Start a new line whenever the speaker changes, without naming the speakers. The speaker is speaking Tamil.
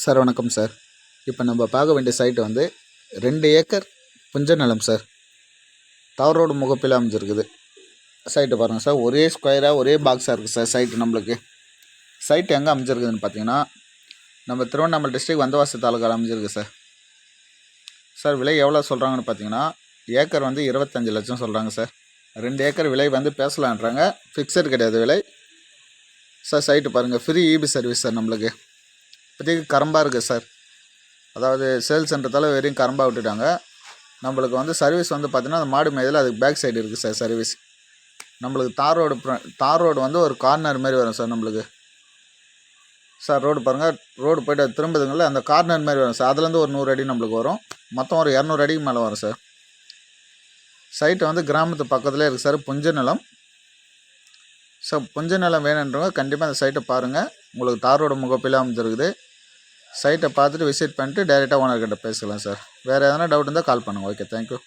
சார் வணக்கம் சார். இப்போ நம்ம பார்க்க வேண்டிய சைட்டு வந்து ரெண்டு ஏக்கர் புஞ்ச நிலம் சார். தவறு ரோடு முகப்பில் அமைஞ்சிருக்குது. சைட்டு பாருங்கள் சார் ஒரே ஸ்கொயராக ஒரே பாக்ஸாக இருக்குது சார் சைட்டு நம்மளுக்கு. சைட்டு எங்கே அமைஞ்சிருக்குதுன்னு பார்த்தீங்கன்னா நம்ம திருவண்ணாமலை டிஸ்ட்ரிக் வந்தவாசி தாலுக்காவில் அமைஞ்சிருக்கு சார். சார் விலை எவ்வளோ சொல்கிறாங்கன்னு பார்த்தீங்கன்னா ஏக்கர் வந்து இருபத்தஞ்சி லட்சம் சொல்கிறாங்க சார். ரெண்டு ஏக்கர் விலை வந்து பேசலான்றாங்க. ஃபிக்ஸட் கிடையாது விலை. சார் சைட்டு பாருங்கள் ஃப்ரீ இபி சர்வீஸ் சார் நம்மளுக்கு. இப்போதைக்கு கரம்பாக இருக்குது சார். அதாவது சேல்ஸ்ன்றதால வெறும் கரம்பாக விட்டுட்டாங்க. நம்மளுக்கு வந்து சர்வீஸ் வந்து பார்த்திங்கன்னா அந்த மாடு மேதில் அதுக்கு பேக் சைடு இருக்குது சார் சர்வீஸ் நம்மளுக்கு தார் ரோடு தார் ரோடு வந்து ஒரு கார்னர் மாதிரி வரும் சார் நம்மளுக்கு. சார் ரோடு பாருங்கள் ரோடு போய்ட்டு திரும்புதுங்களே திரும்புதுங்கள அந்த கார்னர் மாதிரி வரும் சார். அதுலேருந்து ஒரு நூறு அடி நம்மளுக்கு வரும். மொத்தம் ஒரு இரநூறு அடிக்கு மேலே வரும் சார். சைட்டு வந்து கிராமத்து பக்கத்துலேயே இருக்குது சார். புஞ்ச நிலம். ஸோ புஞ்ச நிலம் வேணுன்றவங்க கண்டிப்பாக அந்த சைட்டை பாருங்கள் உங்களுக்கு தார் ரோடு முகப்பில் அமைஞ்சிருக்குது. சைட்டை பார்த்துட்டு விசிட் பண்ணிட்டு டேரெக்டாக ஓனர்கிட்ட பேசிக்கலாம் சார் வேறு எதனா டவுட் இருந்தால் கால் பண்ணுங்கள் ஓகே தேங்க்யூ